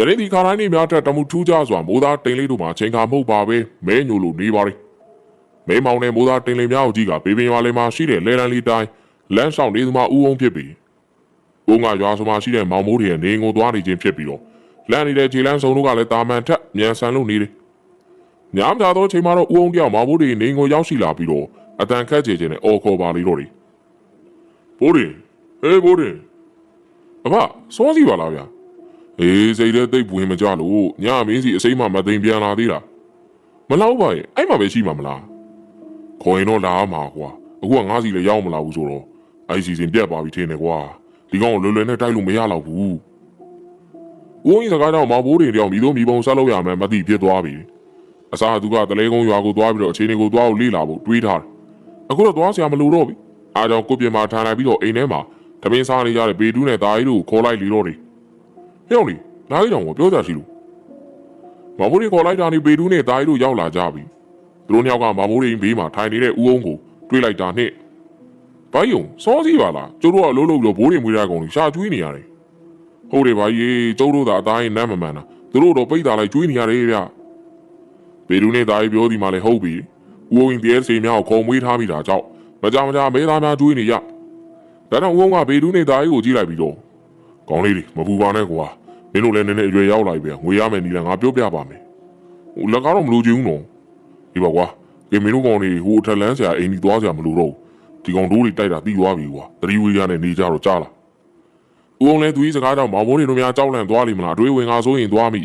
ယနေ့ဒီခါတိုင်းနေများထက်တမှုထူးခြားစွာမိုးသားတိန်လေးတို့မှာချိန်ခါမှုတ်ပါပဲမဲညိုလိုနေပါလေမဲမောင်နဲ့မိုးသားတိန်လေးများကိုကြီးကဘေပင်ရွာလေးမှာရှိတဲ့လဲလန်းလေးတိုင်းလမ်းဆောင်နေသူမှဥအောင်ဖြစ်ပြီးဦးငါရွာဆိုမှရှိတဲ့မောင်မိုးတွေရဲ့နေငိုသွားနေခြင်းဖြစ်ပြီးတော့လမ်းနေတဲ့ခြေလမ်းစုံတို့ကလည်းတာမန်ထက်မြန်ဆန်လို့နေတယ်ညမသာသောချိန်မှာတော့ဥအောင်တယောက်မောင်မိုးတွေနေငိုရောက်ရှိလာပြီးတော့အတန်ခတ်ချေခြင်းနဲ့အော်ခေါ်ပါလေတော့တယ်ဘိုးရင်ဟေးဘိုးရင်အဖစောစီပါလားဗျာ အေးစိတ်ထဲသိပ်ဝင်မကြလို့ညမင်းစီအစိမ်းမမသိမ်ပြန်လာသေးတာမလောက်ပါရဲ့အဲ့မှာပဲရှိမှာမလားခေါ်ရင်တော့လာမှာကွာအခုကငါးစီလည်းရောက်မလာဘူးဆိုတော့အဲ့စီစဉ်ပြတ်သွားပြီထင်တယ်ကွာဒီကောင်ကိုလွယ်လွယ်နဲ့တိုက်လို့မရတော့ဘူးဦးကြီးစကားတော့မဘိုးတွေတယောက်မိတို့မိဘုံဆက်လို့ရမယ်မသိဖြစ်သွားပြီအစားသူကတလဲကုန်းရွာကိုသွားပြီးတော့အခြေအနေကိုသွားဖို့လေ့လာဖို့တွေးထားတယ်အခုတော့သွားစရာမလိုတော့ဘူးအားကြောင့်ကိုပြင်မှာထားလိုက်ပြီးတော့အိမ်ထဲမှာတပင်းစားနေကြတဲ့ဘေတူးနဲ့သားကြီးတို့ကိုခေါ်လိုက်လီတော့တယ် ဟဲ့အောင်လေနားကြီးတောင်ကိုပြောကြရှိလို့မမိုးရီခေါ်လိုက်တာနေပေတူးနဲ့တားရီတို့ရောက်လာကြပြီသူတို့နှစ်ယောက်ကမမိုးရီဘေးမှာထိုင်နေတဲ့ဦးအောင်ကိုတွေးလိုက်တာနဲ့ဘိုင်းယုံစောစီပါလားကျိုးတို့ကအလုံးလုံးပြီးတော့ဘိုးတွေမွေးရကောင်ကြီးရှာကျွေးနေရတယ်ဟုတ်တယ်ဗျာကြီးကျိုးတို့သာအသားရင်နမ်းမမှန်တာသူတို့တော့ပိတ်တာလိုက်ကျွေးနေရတယ်ဗျပေတူးနဲ့တားရီပြောဒီမှာလည်းဟုတ်ပြီဦးအောင်တရားစီများကိုခုံမွေးထားမိတာကြောင့်မကြမကြမဲသားများကျွေးနေရဒါတော့ဦးအောင်ကပေတူးနဲ့တားရီကိုကြည့်လိုက်ပြီးတော့ ကောင်းလေးတွေမပူပါနဲ့ကွာမင်းတို့လည်းနည်းနည်းအရွယ်ရောက်လာပြီပဲငွေရမယ်နီလာငါပြောပြပါမယ်ဟိုလက်ကားတော့မလိုချင်ဘူးနော်ဒီပါကွာကဲမင်းတို့ကောင်တွေဟိုအထက်လန်းဆရာအိမ်ကြီးသွားဆရာမလိုတော့ဘူးဒီကောင်တို့တွေတိုက်တာပြီးသွားပြီကွာသတိဝိရနဲ့နေကြတော့ကြားလားဦးအောင်လည်းသူကြီးစကားတော့မောင်မိုးတွေတို့များကြောက်လန့်သွားလိမ့်မလားအတွေးဝင်ငါဆိုရင်သွားမိ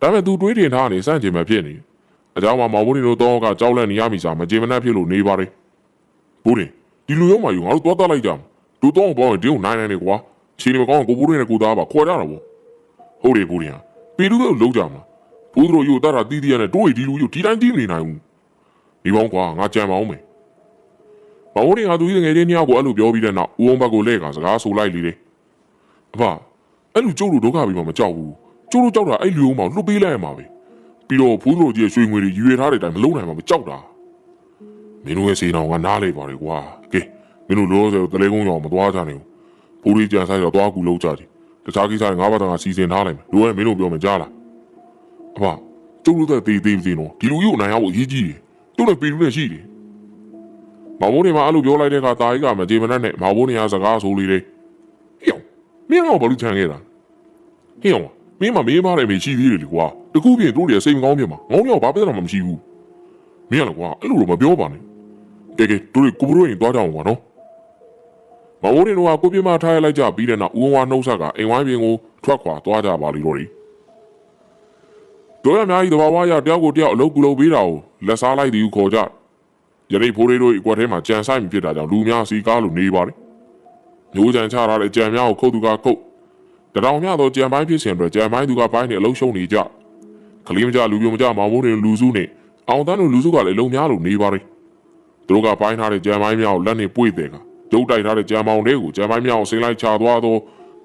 ဒါပေမဲ့သူတွေးတင်ထားနေစန့်ကျင်မှဖြစ်နေအကြောင်းမှာမောင်မိုးတွေတို့တော့ကကြောက်လန့်နေရမိစားမကြေမနက်ဖြစ်လို့နေပါတယ်ဘိုးရင်ဒီလူရောမယူငါတို့သွားတတ်လိုက်ကြမယ်တို့တော့ဘောင်းဒီကိုနိုင်နိုင်နေကွာ ချီနေမကောင်းကိုဘူးတွေနဲ့ကိုသားပါခေါ်ကြတာပေါ့ဟုတ်တယ်ဘူးတွေဟာပီလူတို့လုံးကြမှာဘူးတို့ယူတတာတီးတီးရနဲ့တို့ဒီလူယူဒီတိုင်းတီးမနေနိုင်ဘူးဒီပေါင်းကွာငါကြံပါအောင်မယ်ဘာလို့ငါသူကြီးငယ်ချင်းညောက်ကိုအဲ့လိုပြောပြီးတဲ့နောက်ဦးအောင်ဘက်ကိုလဲကစကားဆိုလိုက်လေတယ်အဖအဲ့လိုကျုပ်တို့ဒုက္ခပြီးမှမကြောက်ဘူးကျုပ်တို့ကြောက်တာအဲ့လူအောင်မောင်လွတ်ပေးလိုက်ရမှာပဲပြီးတော့ဘူးတို့ကြီးရွှေငွေတွေရွေထားတဲ့အတိုင်းမလုံးနိုင်မှမကြောက်တာမင်းတို့ရဲ့စေတောင်ကနားလေပါလေကွာကဲမင်းတို့လောဆယ်တလဲကုန်းရောမသွားကြနဲ့ဘူး ဘူရီကြံဆိုင်တော့သွားကူလုံးကြတယ်တခြားကိစ္စတွေငါးပါးတန်းကစီစဉ်ထားလိုက်မယ်လူကမင်းတို့ပြောမယ်ကြားလားအဖကျုပ်တို့တဲ့တေးသေးသေးနော်ဒီလူကြီးကိုနိုင်အောင်အရေးကြီးတယ်သူ့နဲ့ပြည်လူနဲ့ရှိတယ်မောင်မိုးနေမှာအဲ့လိုပြောလိုက်တဲ့အခါတာကြီးကမကြေမနက်နဲ့မောင်မိုးနေရစကားဆိုလေတယ်ဟေ့အောင်မင်းတော့ဘာလို့ချန်ခဲ့တာဟေ့အောင်မင်းမမေးမတယ်မေရှိသေးတယ်လေကွာတကူပြင်တို့တွေစိတ်မကောင်းပြင်မှာငေါင်းမြောက်ဘာပြဿနာမှမရှိဘူးမင်းကလည်းကွာအဲ့လိုတော့မပြောပါနဲ့ကဲကဲတို့တွေကိုဘရိုရင်သွားကြအောင်ကွာနော် မဝိုးရင်တို့ကကိုပြမထားရလိုက်ကြပြီးတဲ့နောက်ဦးဝါနှုတ်ဆက်ကအိမ်ဝိုင်းပြင်ကိုထွက်ခွာသွားကြပါလိမ့်တော့တယ်တို့ရအများကြီးတဘာဝရတယောက်ကိုတယောက်အလုပ်ကူလုပ်ပေးတာကိုလက်စားလိုက်သည်ဟုခေါ်ကြယနေ့ဖိုးလေးတို့အကွက်ထဲမှာကြံဆိုင်ဖြစ်တာကြောင့်လူများစီကားလို့နေပါတယ်မျိုးကြံချထားတဲ့ကြံများကိုခုတ်သူကခုတ်တရောင်များသောကြံပိုင်းဖြစ်စဉ်အတွက်ကြံပိုင်းသူကပိုင်းနဲ့အလုံးရှုံနေကြကလေးမကြလူပြိုမကြမောင်မိုးတွေလူစုနဲ့အောင်တန်းတို့လူစုကလည်းအလုံးများလို့နေပါတယ်သူတို့ကပိုင်းထားတဲ့ကြံပိုင်းများကိုလက်နဲ့ပွေ့တယ်က ဒုတ်တိုက်ထားတဲ့ကြံမောင်တွေကိုကြံပိုင်းမြောင်ဆင်းလိုက်ချသွားတော့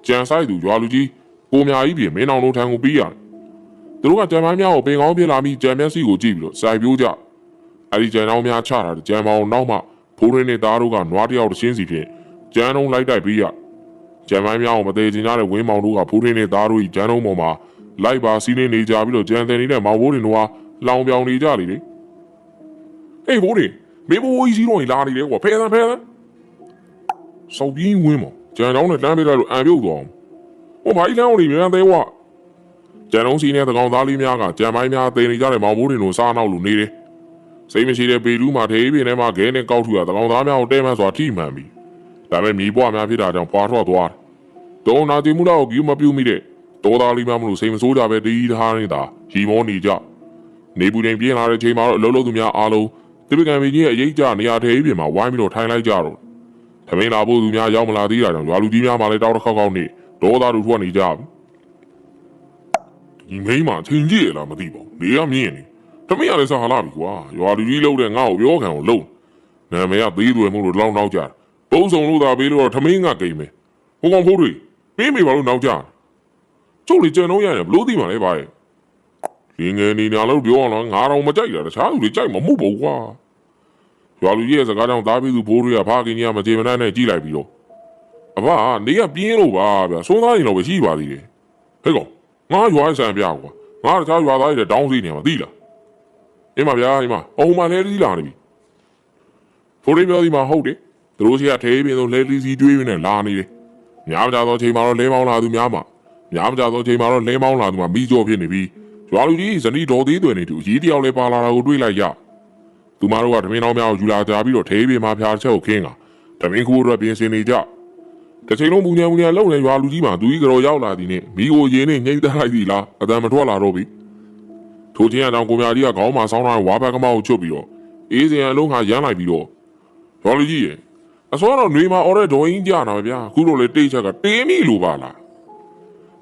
ကြံဆိုင်သူရွာလူကြီးကိုမြာကြီးပြင်မင်းအောင်တို့ထံကိုပြီးရတယ်။သူတို့ကကြံပိုင်းမြောင်ကိုပင်ကောင်းပြလာပြီးကြံမျက်စိကိုကြည့်ပြီးတော့စိုက်ပြိုးကြ။အဲဒီကြံတော်များချတာတဲ့ကြံမောင်နောက်မှဖိုးရင်းနဲ့သားတို့ကနွားတယောက်တစ်ချင်းစီဖြင့်ကြံတော်လိုက်တိုက်ပြီးရ။ကြံပိုင်းမြောင်ကိုမသေးချင်ကြတဲ့ဝင်းမောင်တို့ကဖိုးရင်းနဲ့သားတို့ကြီးကြံတော်ပေါ်မှာလိုက်ပါစီးနေနေကြပြီးတော့ကြံတယ်နေတဲ့မောင်ဘိုးတွေတို့ကလောင်ပြောင်နေကြလေလေ။ဟေးဘိုးတွေမေဘိုးကြီးစီးတော့လာနေတယ်ကွာဖဲသန်းဖဲသန်း စောက်ပြင်းဝင်းမောကြံတောင်းနဲ့တန်းပေးလိုက်လို့အံပြုတ်သွားအောင်ဟိုမိုင်းလောင်းလေးမြန်သေးဝကြံတုံးစီနဲ့တကောင်သားလေးများကကြံမိုင်းများတင်နေကြတဲ့မောင်မိုးတွေလိုစားနောက်လိုနေတယ်စိတ်မရှိတဲ့ပေလူးမှာထေးပြင်းထဲမှာခဲနဲ့ကောက်ထူရတကောင်သားများကိုတဲမှန်းစွာထိမှန်ပြီးဒါပေမဲ့မြေပွားများဖြစ်တာကြောင့်ပွာထွက်သွားတယ်တုံးနာတိမှုလောက်ကိုမပြုတ်မိတဲ့တောသားလေးများမလို့စိတ်မဆိုးကြပဲတီးထားနေတာရီမောနေကြနေပူချိန်ပြင်းလာတဲ့ချိန်မှာတော့အလုံးလုံးသူများအားလုံးတိပကံမီကြီးရဲ့အရေးကြနေရာထေးပြင်းမှာဝိုင်းပြီးတော့ထိုင်လိုက်ကြတော့။ သမင်းလာဖို့သူများရောက်မလာသေးတာကြောင့်ရွာလူကြီးများမှလည်းတောက်တစ်ခေါက်ခေါက်နေဒေါသတို့ထွက်နေကြပြီ။ဒီမိန်းမချင်းကြီးရလားမသိပါဘူး။နေရမြင်နေ။သမင်းရလည်းစားလာပြီကွာ။ရွာလူကြီးလုံးတဲ့ငါ့ကိုပြောခံကိုလုံး။နာမည်ကသေးသွယ်မှုလို့လောင်းနောက်ကြတယ်။ပုံစုံလို့သာပေးလို့တော့သမင်းကကိမ်မယ်။ဟိုကောင်ဖိုးတွေပေးမိပါလို့နောက်ကြတယ်။ကျုပ်လေကြံတော့ရတယ်ဘလို့သိမှလဲပါရဲ့။လင်းငယ်နေညာလို့ပြောအောင်လားငါတော့မကြိုက်တာတခြားသူတွေကြိုက်မှာမဟုတ်ဘူးကွာ။ ရွာလူကြီးရဲ့စကားကြောင့်သားပြီးသူဘိုးတွေကဖားကင်းကြီးကမကြေမနက်နဲ့ကြည်လိုက်ပြီးတော့အဘနေကပြင်းလို့ပါဗျာစိုးသားရင်တော့ပဲရှိပါသေးတယ်ဟဲ့ကောင်ငငါရွာဆန်ပြကွာငါတခြားရွာသားတွေတောင်းစီနေမှာသိလားအင်းမဗျာအင်းမအုံမလဲကြီးလာနေပြီဖိုးရင်းပြောဒီမှာဟုတ်တယ်သူတို့စီကထဲပင်ဆိုလဲလီစီတွေးနေလာနေတယ်များကြသောချိန်မှာတော့လဲမောင်းလာသူများမှာများကြသောချိန်မှာတော့လဲမောင်းလာသူမှာမိကြောဖြစ်နေပြီရွာလူကြီးဇနီးတော်သေးသွယ်နေသူအကြီးတယောက်လဲပါလာတာကိုတွေးလိုက်ရ သူမတို့ကတမင်းတော်များကိုယူလာကြပြီးတော့ထဲပင်မှာဖျားချက်ကိုခင်းကတမင်းခိုးတော့ပြင်ဆင်နေကြ တစ်ချိန်လုံးမူညာမူညာလုံနေရွာလူကြီးမှာသူကြီးကတော့ရောက်လာသည်နဲ့မိကိုရင်းနဲ့ညှိတက်လိုက်သည်လားအတန်မထွက်လာတော့ပြီထိုချင်းအတောင်ကိုမြာကြီးကခေါင်းမှာဆောင်းထားတဲ့ဝါဘက်ကမောက်ကိုချွတ်ပြီးတော့အေးစင်အလုံးခါရမ်းလိုက်ပြီးတော့ရွာလူကြီးရဲ့အစောတော့ຫນွေမှာအော်တဲ့ဒေါ်င်းကြနာပဲဗျာအခုတော့လေတိတ်ချက်ကတင်းမိလိုပါလား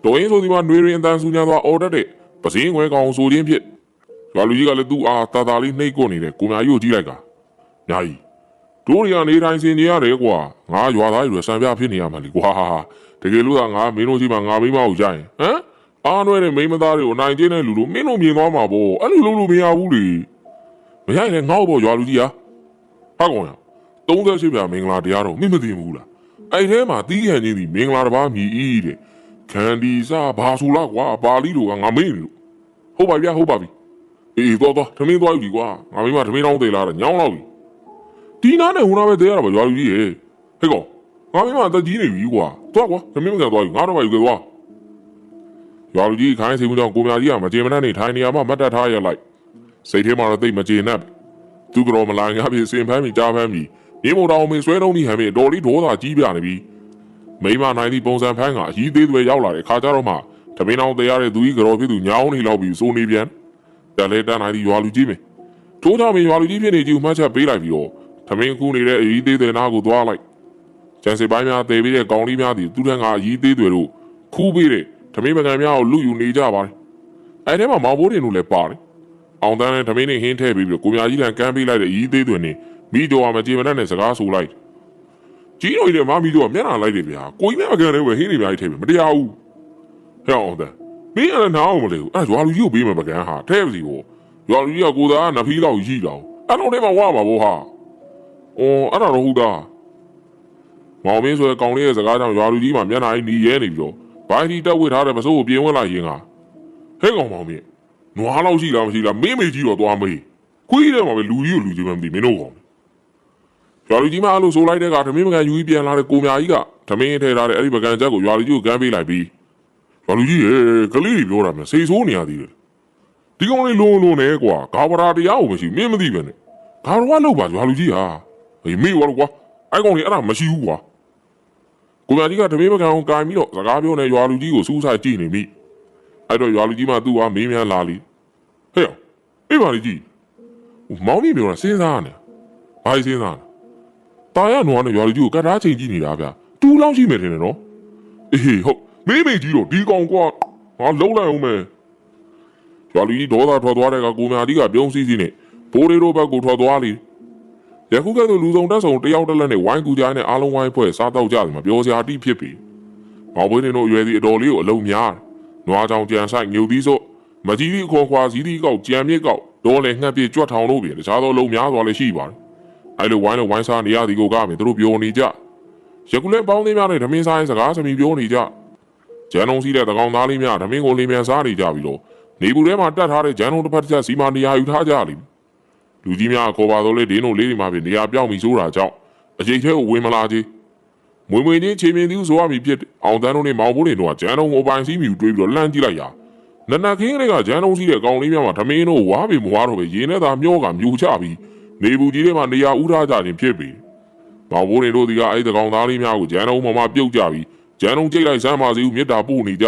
ဒေါ်င်းဆိုဒီမှာຫນွေရင်အတန်ဆူညာသွားအော်တတ်တဲ့ပစင်းခွဲကောင်ဆိုခြင်းဖြစ် ရွာလူကြီးကလည်းသူ့အားတာတာလေးနှိပ်ကွနေတယ်ကိုမြာကြီးကိုကြည့်လိုက်ကညာကြီးတို့တွေကနေတိုင်းစင်နေရတယ်ကွာငါရွာသားတွေဆံပြဖြစ်နေရမှာလीကွာတကယ်လို့ကငါမင်းတို့ကြီးမှာငါမိမကိုကြရင်ဟမ်အားနွဲတဲ့မိန်းမသားတွေကိုနိုင်ကျင်းတဲ့လူတို့မင်းတို့မြင်သွားမှာပေါ့အဲ့လိုလုပ်လို့မရဘူးလေမရရင်လည်းငေါ့ပေါ့ရွာလူကြီးဟာဟာကောင်ရ38ပြမင်္ဂလာတရားတော့မင်းမသိဘူးလားအဲ့ထဲမှာတီးခံချင်းဒီမင်္ဂလာတစ်ပါးမြည်ဤတဲ့ခန္ဒီစာဘာဆိုလားကွာပါဠိလိုကငါမေ့နေလို့ဟုတ်ပါဗျာဟုတ်ပါပြီ အေးတော့တော့ထမင်းသွားယူပြီကွာငါမိမထမင်းတောင်းသေးလားတဲ့ညောင်းတော့ပြီဒီနားနဲ့ဟိုနားပဲတဲရတာပါရွာလူကြီးရေဟဲ့ကောင်ငါမင်းမအသက်ကြီးနေပြီကွာသွားကွာသမီးမကန်သွားပြီငါတော့ပါယူခဲ့သွားရွာလူကြီးခိုင်းစီမှုကြောင့်ကိုမြကြီးကမကြေမနက်နေထိုင်နေရမှမတ်တက်ထားရလိုက်စိတ်ထဲမှာတော့သိပ်မကြေနပ်သူကတော့မလာငါပြေစင်ဖမ်းပြီးကြားဖမ်းပြီးမြေမုံတော်မင်းဆွဲတော့နေဟန်ပြီးတော်လေးဒေါသကြီးပြနေပြီမိမနိုင်သည့်ပုံစံဖမ်းကအကြီးသေးသွဲရောက်လာတဲ့ခါကြတော့မှတပင်းအောင်တရားတဲ့သူကြီးကြော်ဖြစ်သူညောင်းနေလောက်ပြီးစိုးနေပြန် တလဲတန်းနိုင်သည့်ရွာလူကြီးမင်းထိုးကြောင့်မင်းရွာလူကြီးဖြစ်နေကြီးကိုမှတ်ချက်ပေးလိုက်ပြီးတော့သမင်းကူးနေတဲ့အကြီးသေးတဲ့နားကိုသွားလိုက်ကျန်စီပိုင်းများတည်ပြီးတဲ့ကောင်းလေးများသည်သူထံကအကြီးသေးတွေတို့ခူးပေးတဲ့သမင်းပကံများကိုလူယူနေကြပါတယ်အဲထဲမှာမောင်ဘိုးတင်တို့လည်းပါတယ်အောင်တန်းနဲ့သမင်းနဲ့ဟင်းထည့်ပြီးပြီးကိုမြကြီးလန်ကမ်းပေးလိုက်တဲ့အကြီးသေးတွေနဲ့မိတော်ကမကြေမနက်နဲ့စကားဆိုလိုက်ကြီးတော်ကြီးတဲ့မမီတို့ကမျက်နှာလိုက်တယ်ဗျာကိုကြီးနဲ့ပကံနဲ့ဝယ်ဟင်းတွေများကြီးထည့်ပြီးမတရားဘူးဟဲ့အောင်တန်း မင်းအဲ့နားအောင်မလဲဘူးအဲ့ရွာလူကြီးကိုပေးမယ်ပကံဟာထဲပါစီဟောရွာလူကြီးကကိုသားကနဖီးလောက်ရှိတော့အဲ့တော့ထဲမှာဝါမှာဗောဟာ။အော်အဲ့ဒါတော့ဟုတ်တာ။မောင်မင်းဆိုတဲ့ကောင်လေးရဲ့စကားကြောင့်ရွာလူကြီးမှာမျက်နှာကြီးหนีရဲနေပြီးတော့ဘိုင်းဒီတက်ဝစ်ထားတဲ့ပစိုးကိုပြင်ဝင်လာရင်ကဟဲ့ကောင်မောင်မင်းနွားလောက်ရှိလားမရှိလားမင်းမေကြီးတော့သွားမေးခွေးထဲမှာပဲလူကြီးကိုလူကြီးမှမသိမင်းတို့ကောင်ရွာလူကြီးမအဲ့လိုဆိုလိုက်တဲ့ကဓမင်းမကန်ယူပြီးပြန်လာတဲ့ကိုမြာကြီးကဓမင်းထဲထားတဲ့အဲ့ဒီပကံချက်ကိုရွာလူကြီးကိုကမ်းပေးလိုက်ပြီး ရွာလူကြီးရေကလေးတွေပြောတာမျိုးစိတ်ဆိုးနေရသေးတယ်ဒီကောင်လေးလုံးလုံးနဲ့ကွာဂါဗရာတရားကိုမရှိမင်းမသိပဲနဲ့ဂါရဝလောက်ပါရွာလူကြီးဟာဟေးမေ့ဝါလို့ကွာအဲ့ကောင်လေးအဲ့ဒါမရှိဘူးကွာကိုမကြီးကတမေးပကံကိုကာပြီးတော့စကားပြောနေရွာလူကြီးကိုစူးစိုက်ကြည့်နေပြီအဲ့တော့ရွာလူကြီးမှသူ့ဟာမင်းများလာလီဟဲ့အေးပါလေကြီးမောင်ကြီးပြောတာစဉ်းစားနေဘာကြီးစဉ်းစားလဲတာရနွားနဲ့ရွာလူကြီးကိုကတားချိန်ကြည့်နေတာဗျာတူးလောင်းရှိမယ်ထင်တယ်နော်အေးဟုတ် မေးမေးကြီးတော့ဒီကောင်ကွာငါလုံးလိုက်အောင်မယ်ရွာလူကြီးဒေါသထွက်သွားတဲ့ကကိုမြာဒီကပြုံးစည်းစည်းနဲ့ဘိုးရီတို့ဘက်ကိုထွက်သွားလေယခုကဲ့သို့လူဆောင်တက်ဆောင်တယောက်တစ်လက်နဲ့ဝိုင်းကူကြနဲ့အားလုံးဝိုင်းဖွဲ့စားတော့ကြတယ်မှာပြောစရာအတိဖြစ်ပြီ။မောင်ဘွေးနေတို့အရွယ်စီအတော်လေးကိုအလုံးများတယ်။နွားချောင်ကြံဆိုင်ငြုပ်သီးစို့မကြီးသီးခွန်ခွာစည်းသီးကောက်ကြံမြစ်ကောက်ဒေါ်လည်းငှက်ပြေကြွတ်ထောင်လို့ပြင်တခြားသောလုံးများစွာလည်းရှိပါတယ်။အဲလိုဝိုင်းလို့ဝိုင်းစားနေရသည်ကိုကမြင်သူတို့ပြောနေကြ။ယခုလည်းပေါင်းသေးများနဲ့ဓမင်းဆိုင်စကားစမီပြောနေကြ။ ကျန်လုံးစီးတဲ့တကောင်သားလေးများဓမင်းကိုလေးမြန်စားနေကြပြီးတော့နေဘူးထဲမှာတတ်ထားတဲ့ဂျန်လုံးတစ်ဖက်တစ်ချက်စီမာနေရာယူထားကြလိမ့်လူကြီးများခေါ်ပါတော့လေဒင်းတို့လေးတွေမှာပြင်နေရာပြောင်းပြီးဆိုတာကြောင့်အကျိတ်ထဲကိုဝင်မလာသေးမွေမွေချင်းချိန်မြင်သူဆိုရမည်ဖြစ်တယ်အောင်တန်းတို့နဲ့မောင်ဘိုးတွေတို့ကဂျန်လုံးကိုပိုင်စီးမြူတွေးပြီးတော့လှမ်းကြည့်လိုက်ရနနခင်းတွေကဂျန်လုံးစီးတဲ့ကောင်လေးများမှာဓမင်းတို့ဝါပေမွားတော့ပဲရင်းနဲ့သာမျောကမြူချပြီးနေဘူးကြီးထဲမှာနေရာဥထားကြခြင်းဖြစ်ပြီမောင်ဘိုးတွေတို့ဒီကအဲ့ဒီကောင်သားလေးများကိုဂျန်လုံးပေါ်မှာပြုတ်ကြပြီး ဂျန်လုံးကြိတ်လိုက်စမ်းပါစီဦးမြစ်တာပို့နေကြ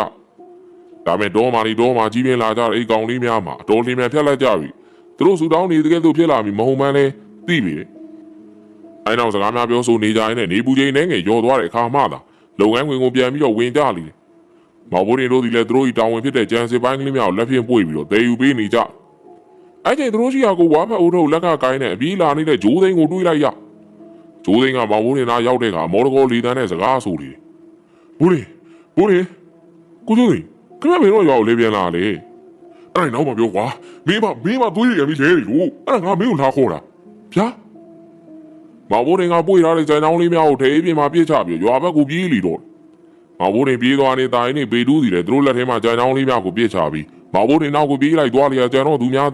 ဒါပေမဲ့ဒေါ်မာလီဒေါ်မာကြီးပြင်းလာကြတဲ့အိမ်ကောင်လေးများမှာအတော်လေးများဖြတ်လိုက်ကြပြီသူတို့ဆူတောင်းနေတကယ်လို့ဖြစ်လာပြီမဟုတ်မှန်းလဲသိပြီလေအဲနောက်စကားများပြောဆိုနေကြရင်လည်းနေပူချိန်နဲ့ငယ်ရောသွားတဲ့အခါမှသာလုပ်ငန်းဝင်ကိုပြန်ပြီးတော့ဝင်ကြလိမ့်မောင်ဘိုးတွေတို့ဒီလည်းသူတို့ဤတောင်းဝင်ဖြစ်တဲ့ဂျန်စီပိုင်းကလေးများကိုလက်ဖြင့်ပွေပြီးတော့တည်ယူပေးနေကြအဲ့ကျသူတို့ရှိရာကိုဝါဖက်အိုးထုတ်လက်ကကိုင်းနဲ့အပြေးလာနေတဲ့ဂျိုးသိန်းကိုတွေးလိုက်ရဂျိုးသိန်းကမောင်ဘိုးတွေနားရောက်တဲ့ကမော်ဒကောလီတန်းနဲ့စကားဆိုတယ် ဘူးလေဘူးလေကိုကျိုးသိန်းခမမင်းတို့ရောက်လေပြန်လာလေအဲ့ဒါနောက်မှပြောကွာမင်းမမင်းမသွေးရပြီလဲလို့အဲ့ဒါငါမင်းကိုလာခေါ်တာဗျာမောင်ဘိုးတွေကပွေထားတဲ့ဇန်တောင်းလေးများကိုထဲအပြင်မှာပြစ်ချပြီးရွာဘက်ကိုပြေးလီတော့မောင်ဘိုးတင်ပြေးသွားနေတာရင်နေပေတူးစီလေသူတို့လက်ထဲမှာကြံချောင်းလေးများကိုပြစ်ချပြီးမောင်ဘိုးတင်နောက်ကိုပြေးလိုက်သွားလျာကြံတော့သူများ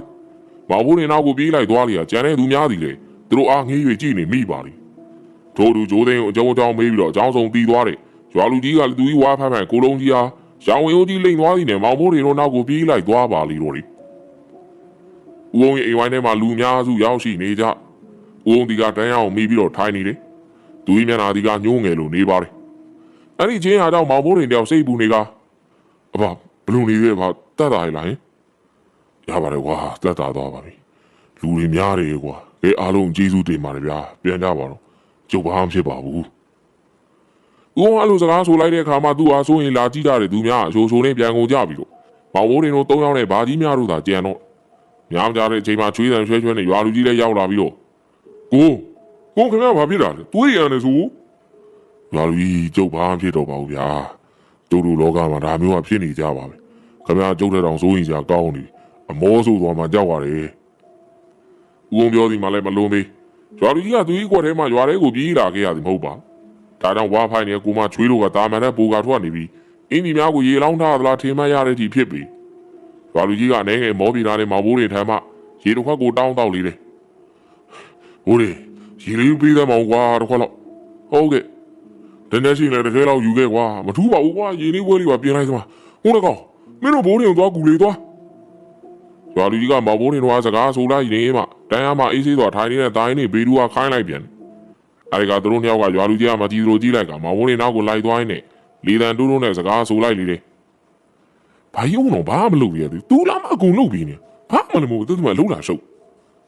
မောင်ဘိုးတင်နောက်ကိုပြေးလိုက်သွားလျာကြံတဲ့သူများစီလေသူတို့အားငေး၍ကြည့်နေမိပါလိထို့သူဂျိုးသိန်းကိုအကြောင်းအကြောင်းမေးပြီးတော့အကြောင်းဆုံးတီးသွားတယ် ရွာလူကြီးကလူကြီးဝါဖမ်းဖမ်းကိုလုံးကြီးအားရောင်ဝင်ဦးကြီးလိန်သွားသည်နဲ့မောင်ဘိုးတင်တို့နောက်ကိုပြေးလိုက်သွားပါလိတော့လေဦးုံရဲ့အိမ်ဝိုင်းထဲမှာလူများစုရောက်ရှိနေကြဦးုံဒီကတန်းရအောင်မိပြီးတော့ထိုင်နေတယ်သူကြီးမျက်နှာဒီကညှိုးငယ်လို့နေပါတယ်အဲ့ဒီချင်းဟာတော့မောင်မိုးရင်တယောက်စိတ်ပူနေကအဘဘလူနေရဲ့ဘာတတ်တာလေလားဟင်ရပါတယ်ကွာတတ်တာတော့ပါပြီလူတွေများတယ်ကွာကဲအားလုံးကျေးဇူးတင်ပါတယ်ဗျာပြန်ကြပါတော့ကျုပ်ဘာမှမဖြစ်ပါဘူး ဦးအောင်အဲ့လိုစကားဆိုလိုက်တဲ့အခါမှာသူ့အားဆိုရင်လာကြည့်တာတဲ့သူများအဆိုးဆိုးနဲ့ပြန်ကုန်ကြပြီတော့မောင်မိုးရင်တို့၃ယောက်နဲ့ဘာကြီးများတို့သာကြံတော့များကြတဲ့အချိန်မှာချွေးတန်ရွှဲရွှဲနဲ့ရွာလူကြီးလည်းရောက်လာပြီးတော့ကိုကိုခင်ဗျားဘာဖြစ်တာလဲတွေးရတယ်ဆိုရွာလူကြီးကျုပ်ဘာမှဖြစ်တော့ပါဘူးဗျာကျုပ်တို့လောကမှာဒါမျိုးကဖြစ်နေကြပါပဲခင်ဗျားကျုပ်တဲ့တောင်စိုးရင်စရာကောင်းနေအမောဆိုးသွားမှကြောက်ရတယ်ဦးအောင်ပြောစီမှလည်းမလုံးသေးရွာလူကြီးကသူကြီးကွက်ထဲမှာရွာထဲကိုပြေးလာခဲ့ရသည်မဟုတ်ပါ ဒါကြောင့်ဝါဖိုင်နေကိုမချွေးလို့ကတာမန်နဲ့ပူကထွက်နေပြီးအင်းဒီများကိုရေလောင်းထားသလားထင်မှတ်ရတဲ့အထိဖြစ်ပြီရွာလူကြီးကအနေငယ်မောပြေလာတဲ့မောင်ဘိုးတွေထမ်းမှရေတစ်ခွက်ကိုတောင်းတောက်လေးတယ်ဟိုလေရေလေးပေးသမောင်ကွာတစ်ခွက်တော့ဟုတ်ကဲ့တနေ့ရှိရင်လည်းတစ်ခဲလောက်ယူခဲ့ကွာမထူးပါဘူးကွာရင်းနှီးပွဲလေးပါပြင်လိုက်စမ်းဟိုးတကောင်မင်းတို့ဘိုးတွေကိုသွားကူလေသွားရွာလူကြီးကမောင်ဘိုးတွေတော့စကားဆိုလိုက်နေမှတန်းရမှအေးဆေးသွားထိုင်နေတဲ့တိုင်းနေဘေးဒူကခိုင်းလိုက်ပြန် အဲဒီကသူတို့နှစ်ယောက်ကရွာလူကြီးကမကြည့်လို့ကြည့်လိုက်ကမောင်ဘိုးတွေနောက်ကိုလိုက်သွားနေလေတန်တူးတို့နဲ့စကားဆိုလိုက်လေတယ်ဘာယုံတော့ဘာမလုပ်ရသေးသူလာမအကုန်လုပ်ပြီးနေဘာမှမလုပ်ဘူးသူကလုံလာရှုပ်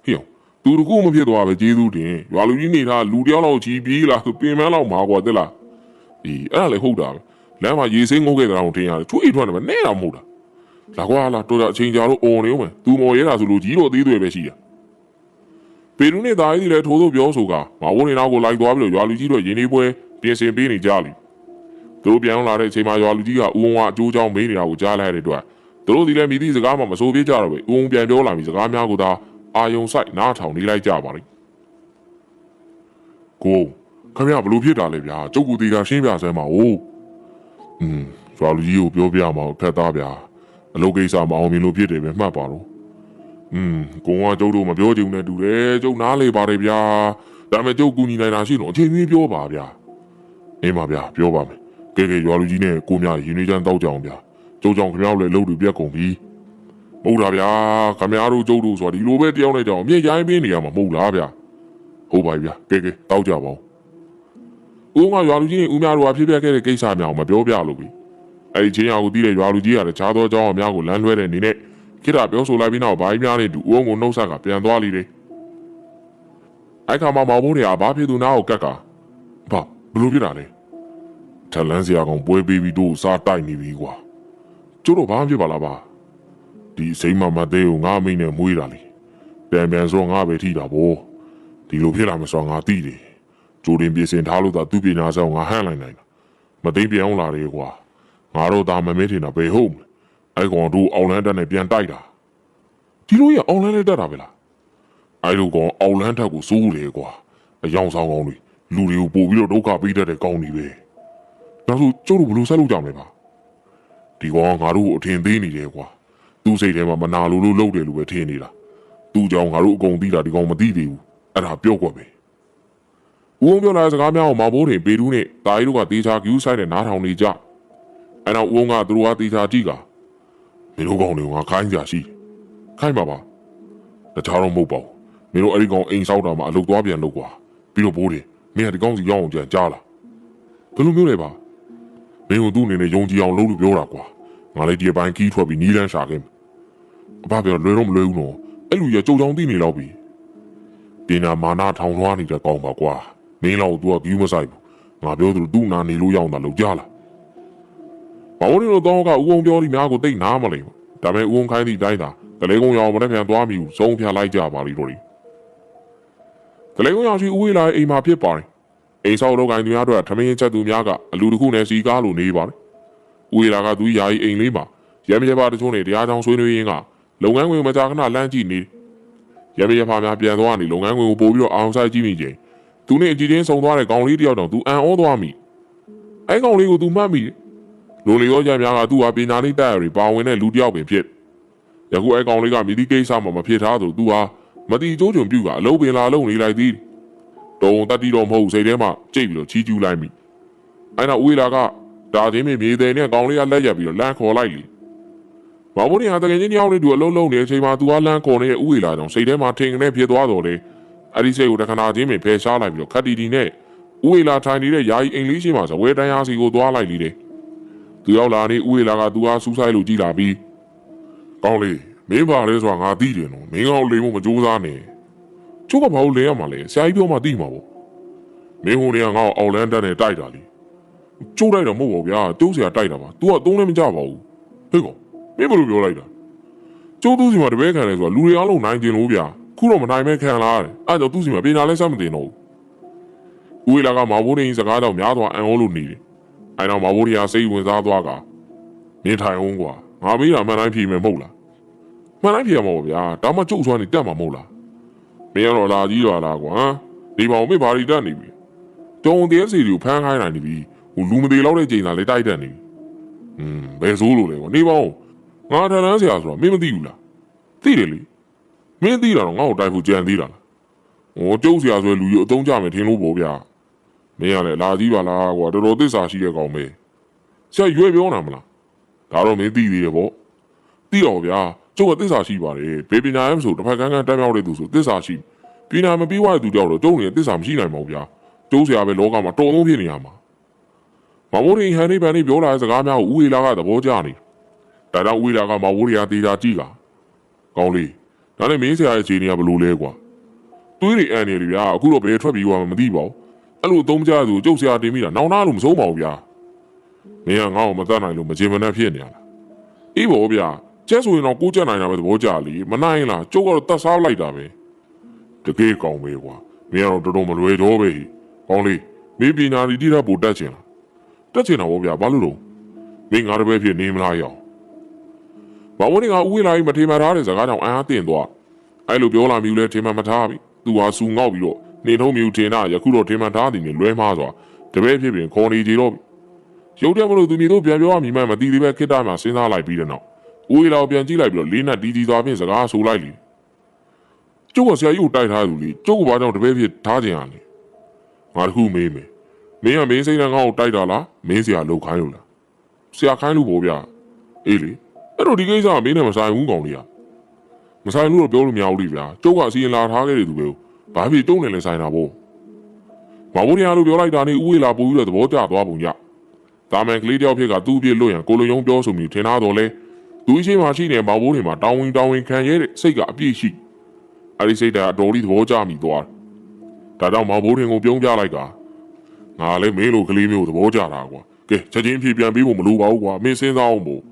ဟေ့အောင်သူတကူမဖြစ်သွားပဲကျေးဇူးတင်ရွာလူကြီးနေတာလူတယောက်လောက်ချီပြေးလာဆိုပင်မန်းလောက်မှာကွာတက်လားအေးအဲ့ဒါလည်းဟုတ်တာပဲလမ်းမှာရေစင်းငုတ်ခဲ့တာကိုထင်ရတယ်ချွေးထွက်တယ်ပဲနဲ့တော့မဟုတ်တာလာကွာလာတော်တော်အချိန်ကြာလို့អော်နေဦးမယ်သူမော်ရဲတာဆိုလို့ကြီးတော့သေးသေးပဲရှိတာ ပေရူနဲ့သားကြီးလည်းထိုးထိုးပြောဆိုကမဝုန်းနေနောက်ကိုလိုက်သွားပြီးတော့ရွာလူကြီးတို့ရင်းနှီးပွဲပြင်ဆင်ပေးနေကြလိသူတို့ပြန်လာတဲ့အချိန်မှာရွာလူကြီးကဦးဝဝအကျိုးချောင်းမေးနေတာကိုကြားလိုက်ရတဲ့အတွက်သူတို့ဒီလည်းမိသည့်စကားမှမဆိုပြကြတော့ပဲဦးဝပြန်ပြောလာပြီးစကားများကိုသာအာယုံဆိုင်နားထောင်နေလိုက်ကြပါလိမ့်ကိုခင်ဗျဘလို့ဖြစ်တာလဲဗျာကျုပ်ကူသေးတာရှင်းပြစမ်းပါဦးอืมရွာလူကြီးကိုပြောပြမှာခက်သားဗျာအလုပ်ကိစ္စမအောင်မြင်လို့ဖြစ်တယ်ပဲမှတ်ပါတော့ อืมကိုကကျုပ်တို့မပြောချင်ဘူးနဲ့တူတယ်ကျုပ်နားလေပါတယ်ဗျာဒါပေမဲ့ကျုပ်ကူညီနိုင်တာရှိတော့အချိန်ကြီးပြောပါဗျာအင်းပါဗျာပြောပါမယ်ကဲကဲရွာလူကြီးနဲ့ကိုမြရင်းနှီးချမ်းတောက်ကြအောင်ဗျာကျုပ်ကြောင့်ခင်ဗျားတို့လည်းအလုပ်တွေပြတ်ကုန်ပြီမဟုတ်လားဗျာခင်ဗျားတို့ကျုပ်တို့ဆိုတာဒီလိုပဲတယောက်နဲ့ကြောင်အမြင့်ရိုင်းပေးနေရမှာမဟုတ်လားဗျာဟုတ်ပါပြီဗျာကဲကဲတောက်ကြပါဦးဦးကရွာလူကြီးနဲ့ဦးများတို့ကဖြစ်ပျက်ခဲ့တဲ့ကိစ္စများကိုမပြောပြလို့ပြီအဲ့ဒီချင်းရကိုတီးတဲ့ရွာလူကြီးကလည်းခြားသောအကြောင်းအများကိုလမ်းလွှဲတဲ့အနေနဲ့ ခိတပြောဆိုလိုက်ပြီးနောက်ဘာကြီးများနဲ့တူဦးအောင်ကိုနှုတ်ဆက်ကပြန်သွားလိမ့်တယ်အဲ့ခါမှာမောင်ဘိုးတွေကဘာဖြစ်သူနာကိုကက်ကဘာဘလို့ဖြစ်တာလဲထလန်းစရာကောင်ပွဲပေးပြီးတို့စားတိုက်နေပြီကွာကျိုးတော့ဘာမှဖြစ်ပါလားပါဒီစိမ့်မမသေးကိုငါမိနဲ့မွေးတာလေပြန်ပြန်ဆိုငါပဲထိတာဗောဒီလိုဖြစ်လာမစောငါသိတယ်ကြိုတင်ပြင်ဆင်ထားလို့သာသူပညာဆောင်ငါဟန့်လိုက်နိုင်တာမသိပြောင်းလာတယ်ကွာငါတို့သာမမေးထင်တာဘယ်ဟုတ်မလဲ အဲ့ကောင်တို့အောင်လန်းတက်နဲ့ပြန်တိုက်တာဒီလိုရအောင်လန်းနဲ့တက်တာပဲလားအဲ့လိုကောင်အောင်လန်းတက်ကိုစိုးလေကွာအယောင်ဆောင်ကောင်းတွေလူတွေကိုပို့ပြီးတော့ဒုက္ခပေးတတ်တဲ့ကောင်းတွေပဲနောက်ဆိုကျုပ်တို့ဘယ်လိုဆက်လုပ်ကြမလဲပါဒီကောင်ငါတို့ကိုအထင်သေးနေတယ်ကွာသူ့စိတ်ထဲမှာမနာလိုလို့လုပ်တယ်လို့ပဲထင်နေတာသူ့ကြောင့်ငါတို့အကုန်သိတာဒီကောင်မသိသေးဘူးအဲ့ဒါပြော့ကွက်ပဲဦးအောင်ပြောလာတဲ့စကားများကိုမောင်ဘိုးတွေပေတူးနဲ့တာရီတို့ကတေချာကျူးဆိုင်တဲ့နားထောင်နေကြအဲနောက်ဦးအောင်ကသူတို့ကတေချာကြည့်က မင်းတို့ကောင်တွေကခိုင်းကြရှိတယ်ခိုင်းပါပါတခြားတော့မဟုတ်ပါဘူးမင်းတို့အဲ့ဒီကောင်အိမ်ဆောက်တာမှအလုပ်သွားပြန်လုပ်ကွာပြီးတော့ဘိုးတွေမင်းကဒီကောင်စီရောက်အောင်ကြံကြားလာဘယ်လိုမျိုးလဲပါမင်းတို့သူ့အနေနဲ့ယုံကြည်အောင်လုပ်လို့ပြောတာကွာငါလည်းဒီအပိုင်းကီးထွက်ပြီးနီးလန်းရှာခဲ့မယ်အဖပြောလွယ်တော့မလွယ်ဘူးနော်အဲ့လူကြီးကကြုံချောင်းသိနေတော့ပြီပညာမာနထောင်လွှားနေတဲ့ကောင်ပါကွာမင်းလောက်သူကဘူးမဆိုင်ဘူးငါပြောသလိုသူ့နာနေလို့ရအောင်တာလုပ်ကြလား ဘာလို့လဲတော့ကဦးအောင်ပြောဒီများကိုတိတ်နားမလိမ့်ဘူးဒါပေမဲ့ဦးအောင်ခိုင်းသည့်အတိုင်းသာတလေကုန်းရောင်မနဲ့ပြန်သွားမိဘူးစုံဖြတ်လိုက်ကြပါလိမ့်တို့ဒီတလေကုန်းရောင်ရှိဦးဝေးလာအိမ်မှာဖြစ်ပါတယ်အိမ်ဆောက်တော့ကိုင်းသူများတို့ကထမင်းချက်သူများကအလူတစ်ခုနဲ့စီကားလိုနေပါတယ်ဦးဝေးလာကသူယာယီအိမ်လေးမှာရမ်းမြပါတချို့နဲ့တရားချောင်းဆွေးနွေးရင်းကလုပ်ငန်းဝင်မကြာခဏလမ်းကြည့်နေရမရဖာများပြန်သွားနေလုပ်ငန်းခွင်ကိုပို့ပြီးတော့အောင်ဆိုင်ကြည့်မိချိန်သူနဲ့အကြည့်ချင်းဆုံသွားတဲ့ကောင်လေးတယောက်တော့သူအံ့ဩသွားမိအဲကောင်လေးကိုသူမှတ်မိတယ် လူလီရောကြများကသူ့ဟာပညာလေးတက်ရပြီးပါဝင်တဲ့လူတစ်ယောက်ပင်ဖြစ်ယခုအဲကောင်လေးကမိသီးကိစ္စမှာမဖြစ်ထားသူသူဟာမတိကျိုးချုံပြူကအလုံးပင်လာလုံးနေလိုက်သည်တုံတတ်တီတော့မဟုတ်စိတ်ထဲမှာကြိတ်ပြီးတော့ချီးကျူးလိုက်မိအဲနောက်ဦးလာကဒါချင်းမြေမြေတဲ့နဲ့ကောင်လေးကလက်ရက်ပြီးတော့လမ်းခေါ်လိုက်လေဘာမို့နေဟာတကယ်ချင်းတယောက်လေးသူအလုံးလုံးနေတဲ့အချိန်မှာသူကလမ်းခေါ်နေတဲ့ဦးလာကြောင့်စိတ်ထဲမှာထင်ကနေဖြစ်သွားတော့လေအဲ့ဒီစိတ်ကိုတခဏချင်းပင်ဖယ်ရှားလိုက်ပြီးတော့ခက်တီတီနဲ့ဦးလာထိုင်နေတဲ့ယာယီအိမ်လေးရှိမှဇဝဲတန်းရားစီကိုသွားလိုက်လေတဲ့ သူရောက်လာနေဦးဝေလာကသူအားစူးဆိုင်လို့ကြည်လာပြီးကောင်းလေးမင်းပါလဲဆိုတာငါသိတယ်နော်မင်းကောင်လိမ်ဖို့မကြိုးစားနဲ့ကျုပ်ကဘာလို့လိမ်ရမှာလဲဆရာကြီးပြောမှသိမှာပေါ့မင်းဟိုနေကငါ့ကိုအောက်လန်းတက်နဲ့တိုက်တာလीကျိုးတိုက်တော့မဟုတ်ပါဘူးဗျာကျိုးဆရာတိုက်တာပါ तू ကသုံးလည်းမကြပါဘူးဟေ့ကောင်မင်းဘယ်လိုပြောလိုက်တာကျိုးသူစီမှာတပည့်ခံတယ်ဆိုတာလူတွေအားလုံးနိုင်ကျင်လို့ဗျာခုတော့မနိုင်မဲခံလာရတယ်အဲ့တော့သူစီမှာပညာလဲစမ်းမတင်တော့ဘူးဦးဝေလာကမောင်ဘိုးနေစကားတော့များသွားအံ့ဩလို့နေတယ် အဲတော့မဘိုးရီယာစိတ်ဝင်စားသွားကမင်းထိုင်အောင်ကွာငါမေးတာမှန်တိုင်းဖြေမယ်မဟုတ်လားမှန်တိုင်းဖြေရမှာပေါ့ဗျာဒါမှကျုပ်စွမ်းနေတက်မှာမဟုတ်လားမင်းကတော့လာကြီးတော့လားကွာဒီမောင်မေးဘာရီတက်နေပြီတုံတဲ့စီကိုဖမ်းခိုင်းနိုင်နေပြီဟိုလူမသေးတော့တဲ့ချိန်သာလေတိုက်တက်နေပြီอืมဘယ်ဆိုးလို့လဲကွာနေပေါင်းငါထန်တန်းဆရာဆိုတော့မင်းမသိဘူးလားသိတယ်လေမင်းသိတာတော့ငါ့ကိုတိုက်ဖို့ကြံသေးတာလားဟိုကျုပ်ဆရာဆိုလူကြီးအသုံးကြမယ်ထင်လို့ပေါ့ဗျာ မင်းကလည်းလာကြီးပါလားကွာတော်တော်သစ္စာရှိတဲ့ကောင်ပဲဆရာရွေပြောနာမလားဒါတော့မင်းသိသေးတယ်ပေါ့သိတော့ဗျာကျုပ်ကသစ္စာရှိပါတယ်ဘေပညာရမဆိုတစ်ဖက်ကန်းကန်းတက်မြောက်တဲ့သူဆိုသစ္စာရှိပညာမပြီးွားတဲ့သူကြောက်တော့ကျုံနေသစ္စာမရှိနိုင်ပါဘူးဗျာကျုံးဆရာပဲလောကမှာတော်ဆုံးဖြစ်နေရမှာမမိုးရင်ဟန်နေပန်နေပြောလာတဲ့စကားများကိုဦးဝေလာကသဘောကျနေဒါကြောင့်ဦးဝေလာကမမိုးရီယာတေးတာကြည့်ကကောင်းလေးဒါနဲ့မင်းဆရာရဲ့ခြေနေကဘလို့လဲကွာတွေးတွေအန်နေလေဗျာအခုတော့ဘယ်ထွက်ပြီးွားမှမသိပါဘူး အဲ့လိုသုံးကြသူကျုပ်ဆရာတင်မိတာနောင်နာလို့မစိုးပါဘူးဗျာမင်းကငါ့ကိုမတတ်နိုင်လို့မချင်မနှက်ဖြစ်နေရလားအေးဘောဗျာကျဲဆိုရင်တော့ကိုးချက်နိုင်တာပဲသဘောကျလीမနိုင်လားကျုပ်ကတော့တတ်စားလိုက်တာပဲတကယ်ကောင်းပဲကွာမင်းကတော့တော်တော်မလွယ်တော့ပဲကောင်းလေးမင်းပညာဒီတိရပို့တက်ချင်လားတက်ချင်တာဗောဗျာဘာလို့လို့မင်းငါတပည့်ဖြစ်နေမလားရောဘာဝနေကဥဝေးလာပြီးမထေမထားတဲ့စကားကြောင့်အံ့အားတင်သွားအဲ့လိုပြောလာမျိုးလဲထေမမထားပြီသူဟာစူငေါက်ပြီးတော့ နေထုံးမြူတင်တာယခုတော့ထင်မှန်သားသည်နဲ့လွဲမှားစွာတပည့်ဖြစ်ပြင်ခေါ်နေကြတော့ရုပ်တယ်မလို့သူမျိုးတို့ပြန်ပြောရမိမှမသိသေးပဲခိတ္တမှာစဉ်းစားလိုက်ပြီးတဲ့နောက်ဦးရီလာကိုပြန်ကြည့်လိုက်ပြီးတော့လေးနဲ့တီးတီးသွားပြင်စကားဆိုလိုက်လီကျုပ်ကဆရာကြီးကိုတိုက်ထားသူလေကျုပ်ကဘာကြောင့်တပည့်ဖြစ်ထားခြင်းရလဲငါတခုမေးမယ်မင်းကမင်းစိတ်နဲ့ငါ့ကိုတိုက်တာလားမင်းဆရာလောက်ခိုင်းလို့လားဆရာခိုင်းလို့ပေါ့ဗျာအေးလေအဲ့တော့ဒီကိစ္စကမင်းနဲ့မဆိုင်ဘူးကောင်လေးကမဆိုင်လို့တော့ပြောလို့မရဘူးလေဗျာကျုပ်ကအစီရင်လာထားခဲ့တဲ့သူပဲ ဘာဖြစ်တုံးနေလဲဆိုင်တာဗောမဝရီယာလို့ပြောလိုက်တာနဲ့ဥဝေလာပူပြီးတော့သဘောကျသွားပုံရတာမန်ကလေးတယောက်ဖြစ်ကသူ့အပြစ်လို့ရန်ကိုလိုယုံပြောဆိုပြီးထင်သားတော်လဲသူအရှိမှရှိနေမောင်ဘိုးတွေမှာတောင်းဝင်တောင်းဝင်ခံရတဲ့စိတ်ကအပြည့်ရှိအဲ့ဒီစိတ်ကအတော်လေးသဘောကျမိသွားဒါကြောင့်မောင်ဘိုးတွေကိုပြုံးပြလိုက်ကငါလည်းမင်းလိုကလေးမျိုးသဘောကျတာကွာကဲချက်ချင်းဖြေပြန်ပြီးဖို့မလိုပါဘူးကွာမင်းစဉ်းစားအောင်မို့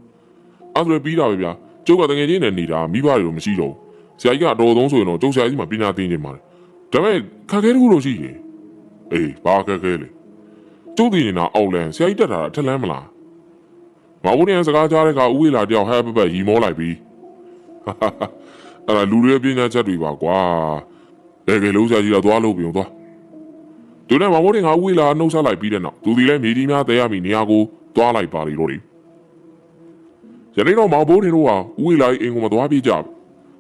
အဲ့ဒါပြီးတာပဲဗျာကျုပ်ကတကယ်ချင်းနဲ့နေတာမိဘတွေတော့မရှိတော့ဘူးဆရာကြီးကအတော်သုံးဆိုရင်တော့ကျုပ်ဆရာကြီးမှာပညာသင်နေမှာလေ ဒါပေမဲ့ခက်ခဲတခုလို့ရှိရင်အေးဘာခက်ခဲလဲကျုပ်တည်နေတာအောက်လန်ဆရာကြီးတက်တာအထက်လန်းမလားမဟုတ်ဘူးစကားကြားတဲ့ကဥဝေလာတယောက်ဟဲ့ပပရီမောလိုက်ပြီးအဲ့ဒါလူတွေပညာချက်တွေပါကွာတကယ်လို့ဆရာကြီးတော့သွားလို့ပြုံသွားသူနဲ့မဟုတ်ဘူးငါဥဝေလာနှုတ်ဆက်လိုက်ပြီးတဲ့နောက်သူဒီလည်းမြေကြီးများတဲရမိနေရာကိုသွားလိုက်ပါလေတော့လေယနေ့တော့မောင်ဘိုးတွေတို့ဟာဥဝေလာရဲ့အိမ်ကိုမသွားပြေးကြဘူး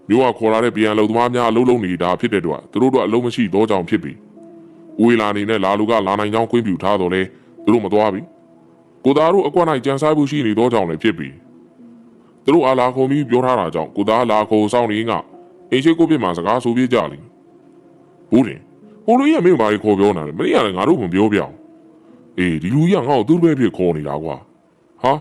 မျိုးကခေါ်လာတဲ့ပြန်လုံသမားများအလုံးလုံးနေတာဖြစ်တဲ့တော့သူတို့တို့အလုံးမရှိတော့ကြောင်ဖြစ်ပြီ။ဦးဝေလာနေနဲ့လာလူကလာနိုင်ကြောင်းခွင့်ပြုထားတော့လေသူတို့မသွားပြီ။ကိုသားတို့အကွက်နိုင်ကြံစားမှုရှိနေတော့ကြောင်လည်းဖြစ်ပြီ။သူတို့အားလာခုံပြီးပြောထားတာကြောင့်ကိုသားလာခုံဆောင်နေကအင်းရှိကိုပြစ်မှာစကားဆိုပြကြလိမ့်။ဘူးတင်ဟိုလူကြီးကမင်းဘာကြီးခေါ်ပြောနေတာလဲမင်းကလည်းငါတို့ကပြောပြအောင်။အေးဒီလူကြီးကငါ့ကိုသူ့ဘက်ဖြစ်ခေါ်နေတာကွာ။ဟာ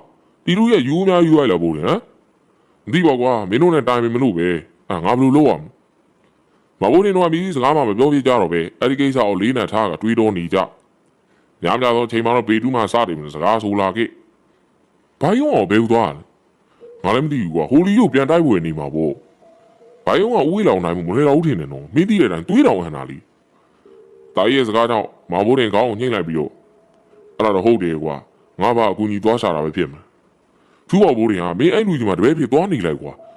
ဒီလူကြီးကယူအများယူလိုက်လာဘူးလေဟမ်။မသိပါကွာမင်းတို့နဲ့တိုင်ပင်မလို့ပဲ။ အာငါဘယ်လိုလုပ်ရမလဲ။မဘိုးနေတော့မြည်စကားမှမပြောပြကြတော့ပဲအဲ့ဒီကိစ္စကိုလေးနက်ထားကတွေးတော့နေကြ။ညမကြတော့ချိန်မှတော့ပေတူးမှစတယ်မလို့စကားဆိုလာခဲ့။ဘာယုံအောင်ဘယ်ဦးသွားလဲ။ငါလည်းမသိဘူးကွာဟိုလီကိုပြန်တိုက်ဝယ်နေမှာပေါ့။ဘာယုံကဥဝေးလောင်နိုင်မှုမလဲတော့ထင်တယ်နော်။မင်းသိတဲ့အတိုင်းတွေးတော်ဟန်တာလी။တာကြီးရဲ့စကားကြောင့်မဘိုးနေကောင်းကိုညှိလိုက်ပြီးတော့အဲ့ဒါတော့ဟုတ်တယ်ကွာ။ငါဘာအကူကြီးသွားရှာတာပဲဖြစ်မှာ။သူ့ဘောဘိုးတွေကမင်းအဲ့လူကြီးမှတပည့်ဖြစ်သွားနေလိုက်ကွာ။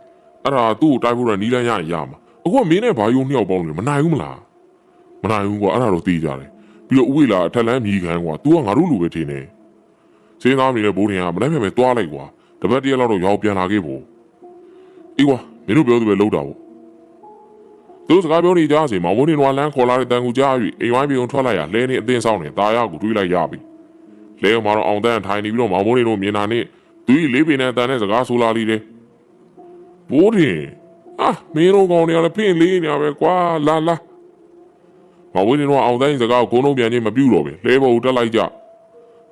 အဲ့ဒါသူ့ကိုတိုက်ဖို့တော့နီးလန်းရရင်ရမှာအခုကမင်းနဲ့ဘာယုံနှစ်ယောက်ပေါင်းလို့မနိုင်ဘူးမလားမနိုင်ဘူးကွာအဲ့ဒါတော့သိကြတယ်ပြီးတော့ဥဝေလာအထက်လန်းမြည်ခံကွာ तू ကငါတို့လူပဲထင်တယ်စဉ်းစားနေတဲ့ဘိုးတင်ကမနေ့ကပဲတွားလိုက်ကွာတပတ်တည်းလောက်တော့ရောက်ပြန်လာခဲ့ပေါ့အေးကွာမင်းတို့ပြောသူပဲလောက်တာပေါ့သူတို့စကားပြောနေကြစီမောင်မိုးနေတော့လမ်းခေါ်လာတဲ့တန်ကူကြား၍အိမ်ဝိုင်းပြုံထွက်လိုက်ရလဲနေအတင်းဆောင်နေတာယာကိုတွေးလိုက်ရပြီလဲမှာတော့အောင်တန်းထိုင်နေပြီးတော့မောင်မိုးနေတို့မြင်တာနဲ့သူကြီးလေးပင်နဲ့တန်တဲ့စကားဆိုလာလိတယ် ဘိုးတင်အာမင်းတို့ကောင်တွေကလည်းဖင့်လေးနေရပဲကွာလာလာမောင်မိုးနေတော့အောင်တန်းစကားကိုကုန်းလုံးပြန်ချင်းမပြုတ်တော့ပဲလဲပေါ်တက်လိုက်ကြ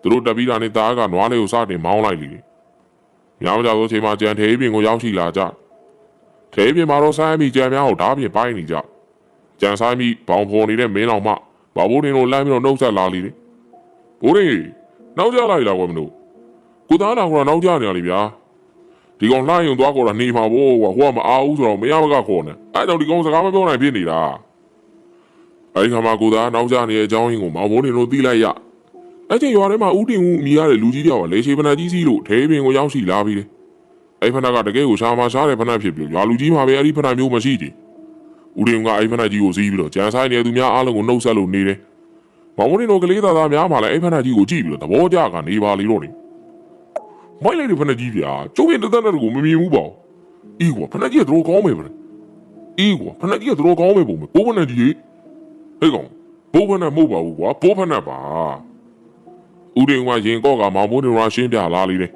သူတို့တက်ပြီးတာနဲ့တားကနွားလေးကိုစတင်မောင်းလိုက်လိတယ်မြောင်းကြသောချိန်မှာကြံထေးပင်ကိုရောက်ရှိလာကြထဲပြင်မှာတော့ဆိုင်းပြီးကြံများကိုဓာပြင်ပိုင်းနေကြကြံဆိုင်ပြီးဘောင်ဖော်နေတဲ့မင်းတော်မှဘာဘိုးတင်တို့လမ်းပြီးတော့နှုတ်ဆက်လာလိတယ်ဘိုးရင်နောက်ကြလိုက်လာကွယ်မလို့ကိုသားလာကတော့နောက်ကြနေရလိဗျာ ဒီကောင်လှယုံသွားခေါ်တာနေမှာဗောကွာဟိုကမအားဘူးဆိုတော့မရမကခေါ်နေအဲကြောင့်ဒီကောင်စကားမပြောနိုင်ဖြစ်နေတာအဲဒီခါမှာကိုသားနောက်ကြနေတဲ့အကြောင်းရင်းကိုမောင်ဘိုးတင်တို့သိလိုက်ရအဲ့ချိန်ရွာထဲမှာဥတင်ဦးအမိရတဲ့လူကြီးတယောက်ကလေရှိပနာကြီးစီးလို့ထဲပြင်ကိုရောက်ရှိလာပြီးတယ်အဲ့ဖနကတကယ်ကိုရှာမရှားတဲ့ဖနဖြစ်ပြီးရွာလူကြီးမှာပဲအဲ့ဒီဖနမျိုးမရှိသေးဦးရင်ကအဲ့ဖနကြီးကိုစီးပြီးတော့ကြံဆိုင်နေသူများအားလုံးကိုနှုတ်ဆက်လို့နေတယ်မောင်မင်းတို့ကလေးသားသားများမှလည်းအဲ့ဖနကြီးကိုကြည့်ပြီးတော့သဘောကျကနေပါလေတော့နေ မိုက်လိုက်တဲ့ဖနကြီးဗျာကျုပ်ရဲ့တသက်နဲ့ကိုမမြင်ဘူးပေါ့အီးကွာဖနကြီးကတော့ကောင်းမယ်ဗျအီးကွာဖနကြီးကတော့ကောင်းမယ်ပုံပဲဘိုးဖနကြီးဟဲ့ကောင်ဘိုးဖနမဟုတ်ပါဘူးကွာဘိုးဖနပါဦးရင်ကရင်ကော့ကမောင်မိုးတွေရရှင်းပြလာလိမ့်တယ်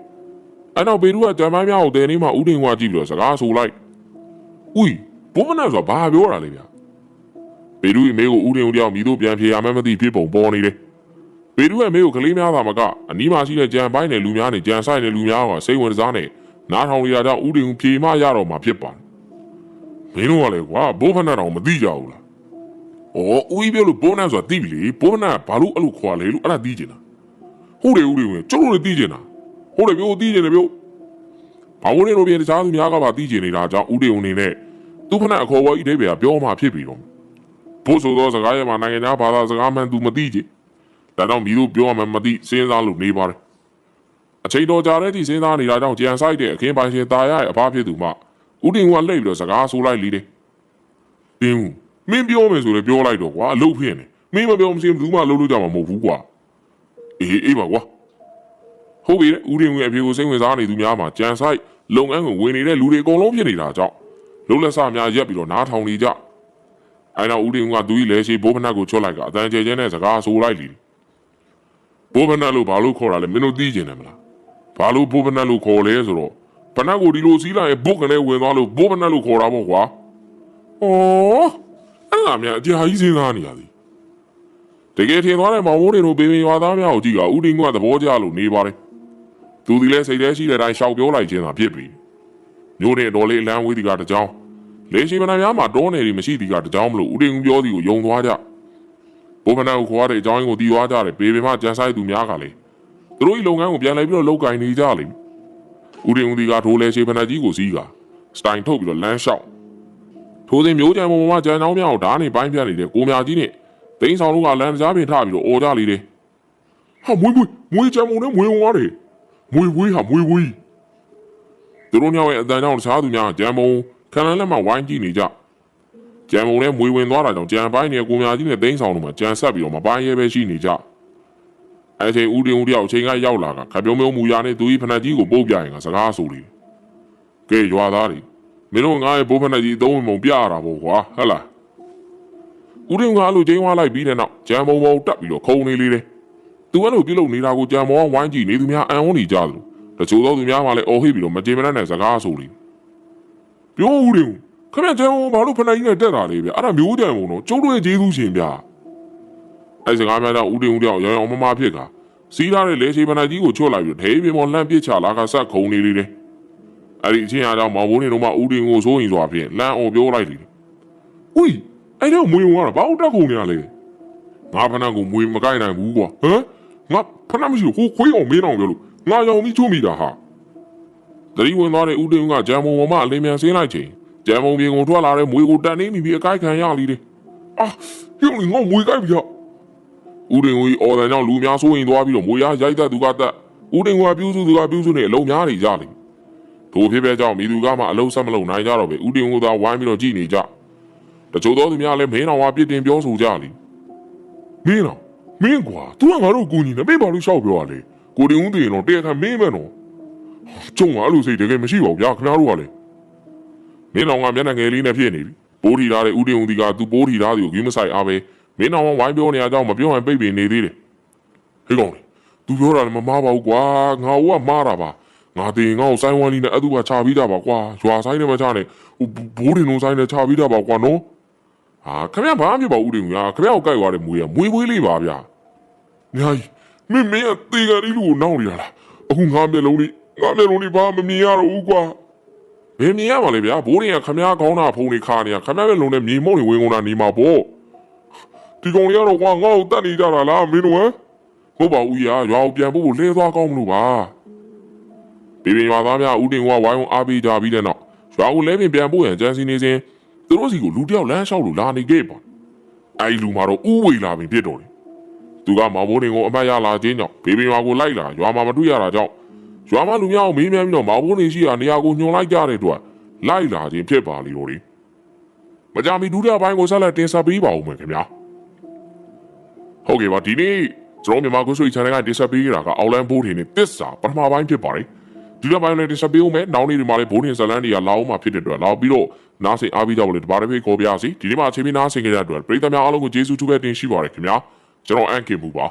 အဲ့တော့ပေရူကတမိုင်းများကိုတဲနေမှာဥတင်ဝါကြည့်ပြီးတော့စကားဆိုလိုက်။ဦးဘုမနာဆိုတာဘာပြောတာလဲဗျာ။ပေရူအမေကိုဥတင်ဦးတယောက်မိတို့ပြန်ဖြေရမှန်းမသိဖြစ်ပုံပေါ်နေတယ်။ ပေရူရဲ့အမေကိုကလေးများသာမကအနီးမှာရှိတဲ့ကြံပိုင်းတဲ့လူများနဲ့ကြံဆိုင်တဲ့လူများကစိတ်ဝင်စားနေနားထောင်ရတာဥတင်ဦးဖြေမရတော့မှာဖြစ်ပါတယ်။မင်းတို့ကလည်းကွာဘိုးဖနာတော်မသိကြဘူးလား။အော်ဦးပြောလို့ဘိုးနာဆိုတာသိပြီလေဘိုးနာဘာလို့အဲ့လိုခွာလဲလို့အဲ့ဒါသိချင်တာ။ဟုတ်တယ်ဦးတွေကျွန်တော်လည်းသိချင်တာ။ဟုတ်တယ်ပြောသိကျင်တယ်ပြောဘာလို့လဲတော့ပြန်တခြားသူများကပါသိကျင်နေတာကြောင့်ဥတေုံနေနဲ့သူဖနအခေါ်ဝေါ်ဤတဲ့ပြပြောမှဖြစ်ပြီတော့ဘို့ဆိုတော့စကားရမှာနိုင်ငံသားဘာသာစကားမှန်သူမသိချင် ဒါကြောင့်မီးတို့ပြောရမယ်မသိစဉ်းစားလို့နေပါတယ်အချိန်တော်ကြာတဲ့အထိစဉ်းစားနေတာကြောင့်ကြံဆိုင်တဲ့အခင်းပိုင်ရှင်ตาရရဲ့အဖဖြစ်သူမှဥတင်ကလှိတ်ပြီးတော့စကားဆိုးလိုက်လေတယ်တင်းဦးမင်းပြောမယ်ဆိုလည်းပြောလိုက်တော့ကွာအလုပ်ဖြစ်နေမင်းမပြောမရှိဘူးမှလှုပ်လို့ကြမှာမဟုတ်ဘူးကွာအေးအေးပါကွာဟုတ်ပြီဦးတင်ဝင်အဖေကိုစိတ်ဝင်စားနေသူများမှာကြံဆိုင်လုပ်ငန်းကိုဝင်နေတဲ့လူတွေအကုန်လုံးဖြစ်နေတာကြောင့်လုံးလက်စများရက်ပြီးတော့နားထောင်နေကြအဲနောက်ဦးတင်ကသူ့၏လက်ရှိဘိုးဖနက်ကိုချွတ်လိုက်ကတန်ကျဲကျဲနဲ့စကားဆိုးလိုက်လေ ဘိုးဖနက်လို့ဘာလို့ခေါ်တာလဲမင်းတို့သိကျင်တယ်မလားဘာလို့ဘိုးဖနက်လို့ခေါ်လဲဆိုတော့ဖနက်ကိုဒီလိုစီးလိုက်ရင်ဘုတ်ကနေဝင်သွားလို့ဘိုးဖနက်လို့ခေါ်တာပေါ့ကွာဩအဲ့ဒါများအကြာကြီးစဉ်းစားနေရသည်တကယ်ထင်သွားတဲ့မောင်မိုးတွေတို့ဘေဘင်ရွာသားများကိုကြည့်ကဦးရင်ကသဘောကျလို့နေပါတယ်သူဒီလဲစိတ်ထဲရှိတဲ့အတိုင်းရှောက်ပြောလိုက်ခြင်းသာဖြစ်ပြီမျိုးနဲ့တော်လေးအလန်းဝေးဒီကတကြောင်လေရှိမနာများမှာတောနယ်တွေမရှိဒီကတကြောင်မလို့ဦးတင်ဦးပြောစီကိုယုံသွားကြ ဘိုးဖနာကိုခေါ်ရတဲ့အကြောင်းရင်းကိုတီးသွားကြတယ်ပေပေမကြမ်းဆိုင်သူများကလည်းသူတို့ဤလုပ်ငန်းကိုပြန်လဲပြီးတော့လောက်ကင်နေကြလိမ့်ဦးတင်ဦးဒီကထိုးလဲရှိဖနာကြီးကိုစီးကစတိုင်ထုတ်ပြီးတော့လမ်းလျှောက်ထိုးစင်မျိုးကြံပေါ်မှာကြံချောင်းများကိုဓာတ်နေပိုင်းပြတ်နေတဲ့ကိုမြကြီးနဲ့တိန်းဆောင်တို့ကလမ်းကြားပင်ထပြီးတော့အော်ကြလေတယ်ဟာမွေးမွေးမွေးကြံမုံနဲ့မွေးဝင်သွားတယ်မွေဝေးဟာမွေဝေးသူတို့ညောင်ရဲ့အတန်ကြောင့်တခြားသူများဂျမ်မုံခံလန်းလက်မှဝိုင်းကြည့်နေကြ ဂျမ်မုံလည်းမွေဝင်သွားတာကြောင့်ဂျမ်ပိုင်းနဲ့ကိုများကြီးနဲ့တိန်းဆောင်တို့မှာဂျမ်ဆက်ပြီးတော့မပိုင်းရဲပဲရှိနေကြအဲချိန်ဦးတင်ဦးတယောက်အချိန်ကရောက်လာကခပြုံးပြုံးမူရနဲ့သူကြီးဖနက်ကြီးကိုပုတ်ပြရင်ကစကားဆိုလေကဲရွာသားတွေမင်းတို့ငါ့ရဲ့ဘိုးဖနက်ကြီးသုံးဝင်ပုံပြရတာပေါ့ကွာဟဟလားဦးတင်ကအဲ့လိုကျင်းဝါလိုက်ပြီးတဲ့နောက်ဂျမ်မုံပေါ်တက်ပြီးတော့ခုံနေလေတယ်သူအဲ့လိုပြုတ်လုပ်နေတာကိုကြံမောဝိုင်းကြည့်နေသူများအံ့ဩနေကြသလိုတချို့သောသူများမှလည်းအော်ဟစ်ပြီးတော့မကြေမနက်နဲ့စကားဆိုလိပြောဦးတယ် ခမရကြံမောဘာလို့ဖဏကြီးနဲ့တက်တာလေဗျအဲ့ဒါမျိုးကြံမောတော့ကျုပ်တို့ရဲ့ဂျေဇူးရှင်ဗျအဲ့စကားများတော့ဦးတင်ဦးတယောက်ရောင်ရောင်မမဖြစ်ကစီးထားတဲ့လေရှိဖဏကြီးကိုချွတ်လိုက်ပြီးဒဲပြမောလှမ်းပစ်ချလာကဆက်ခုံနေလေတယ်အဲ့ဒီအချင်းအားကြောင့်မောင်ဘိုးနေတော့မှဦးတင်ကိုစိုးရင်စွာဖြင့်လမ်းအော်ပြောလိုက်တယ်ဦးအဲ့တော့မွေဝင်ကတော့ဘာလို့တက်ခုံနေရလဲငါဖဏကိုမွေမကိုက်နိုင်ဘူးကွာဟမ်ငါဖနာမရှိဘူးဟိုခွေးအောင်မင်းအောင်ပြောလို့ငါရောင်ပြီးချုံမိတာဟာတတိဝင်သွားတဲ့ဦးတင်ကဂျမ်မုံပေါ်မှာအလင်းမြန်ဆင်းလိုက်ချိန် ဂျမ်မုံပြေကိုထွက်လာတဲ့မွေကိုတန်နေမိပြီးအကိုက်ခံရလိတဲ့အာဟိုငါမွေကိုက်ပြီဦးတင်ကိုအော်တယ်ကြောင့်လူများစိုးရင်သွားပြီးတော့မွေရရိုက်တတ်သူကတတ်ဦးတင်ကပြူးစုသူကပြူးစုနဲ့အလုံးများနေကြလိတို့ဖြစ်ပဲကြောင့်မိသူကမှအလုံးဆက်မလုံးနိုင်ကြတော့ပဲဦးတင်ကသာဝိုင်းပြီးတော့ကြည်နေကြတချို့သောသူများလည်းမင်းတော်ကပြစ်တင်ပြောဆိုကြလိမင်းတော်မင်းကွာ तू ကငါတို့ကိုညီနေမင်းဘာလို့ရှောက်ပြောရလဲကိုတင်ဦးတင်တော့တရားခံမင်းမယ်နော်ကျုံကအဲ့လိုစိတ်တကယ်မရှိပါဘူးဗျာခင်ဗျားတို့ကလည်း မင်းတော်ကမျက်နှာငယ်လေးနဲ့ဖြစ်နေပြီပိုးထီထားတဲ့ဦးတင်ဦးဒီကသူပိုးထီထားသူကိုကြီးမဆိုင်အားပဲမင်းတော်ကဝိုင်းပြောနေရတော့မပြောရင်ပိတ်ပင်နေသေးတယ်ဟေးကောင်လေသူပြောတာလည်းမမားပါဘူးကွာငါ့ကမားတာပါငါတင်ငါ့ကိုစိုင်းဝမ်းလေးနဲ့အတူကချပြီးတာပါကွာရွာဆိုင်နဲ့မချနဲ့ဟိုဘိုးတင်လုံးဆိုင်နဲ့ချပြီးတာပါကွာနော်ဟာခင်ဗျာဘာမှမဖြစ်ပါဘူးတင်ဗျာခင်ဗျာကိုကြိုက်သွားတယ်မွေးရမွေးပွေးလေးပါဗျာညာကြီးမင်းမင်းကတေကလေးလူကိုနောက်နေရလားအခုငါမျက်လုံးလေးငါမျက်လုံးလေးဘာမမြင်ရတော့ဘူးကွာ မင်းမြင်ရပါလေဗျာဘိုးရင်ကခင်ဗျာကောင်းတာဖုန်းလေးခါနေရခင်ဗျာမျက်လုံးနဲ့မြေမုံတွေဝင်ကုန်တာနေမှာပေါ့ဒီကောင်လေးကတော့ကွာငါ့ကိုတတ်နေကြတာလားမင်းတို့ဟမ်ဟုတ်ပါဦးရာရွာကိုပြန်ဖို့ကိုလဲသွားကောင်းမလို့ပါဘေဘင်ရွာသားများဦးတင်ကဝိုင်းဝန်းအားပေးကြပြီးတဲ့နောက်ရွာကိုလဲပင်ပြန်ဖို့ရန်ကြံစီနေစဉ်သူတို့စီကိုလူတစ်ယောက်လမ်းလျှောက်လို့လာနေခဲ့ပါအဲဒီလူမှာတော့ဥဝေလာပင်ဖြစ်တော်တယ်သူကမောင်မိုးတင်ကိုအမတ်ရလာခြင်းကြောင့်ဘေဘင်ရွာကိုလိုက်လာရွာမှာမတွေ့ရတာကြောင့် ရွာမှာလူများကိုမေးမြန်းပြီးတော့မောင်မိုးတင်ရှိရာနေရာကိုညွှန်လိုက်ကြတဲ့အတွက်လိုက်လာခြင်းဖြစ်ပါလိမ့်တော်တယ်မကြမီဒုတိယပိုင်းကိုဆက်လက်တင်ဆက်ပေးပါဦးမယ်ခင်ဗျာဟုတ်ကဲ့ပါဒီနေ့ကျွန်တော်မြန်မာကိုဆွေ channel ကတင်ဆက်ပေးကြတာကအောက်လန်ဘိုးထင်နဲ့တစ္ဆာပထမပိုင်းဖြစ်ပါတယ်ဒီလိုပိုင်းလည်းတင်ဆက်ပေးဦးမယ်နောက်နေ့ဒီမှာလည်းဘိုးထင်ဇလန်းတွေကလာအောင်မှာဖြစ်တဲ့အတွက်လာပြီးတော့နားဆင်အားပေးကြဖို့လည်းတပါးတစ်ဖိတ်ခေါ်ပြစီဒီနေ့မှာအချိန်မီနားဆင်ကြတဲ့အတွက်ပရိသတ်များအားလုံးကိုကျေးဇူးတူပဲတင်ရှိပါရခင်ဗျာကျွန်တော်အန်ကင်မူပါ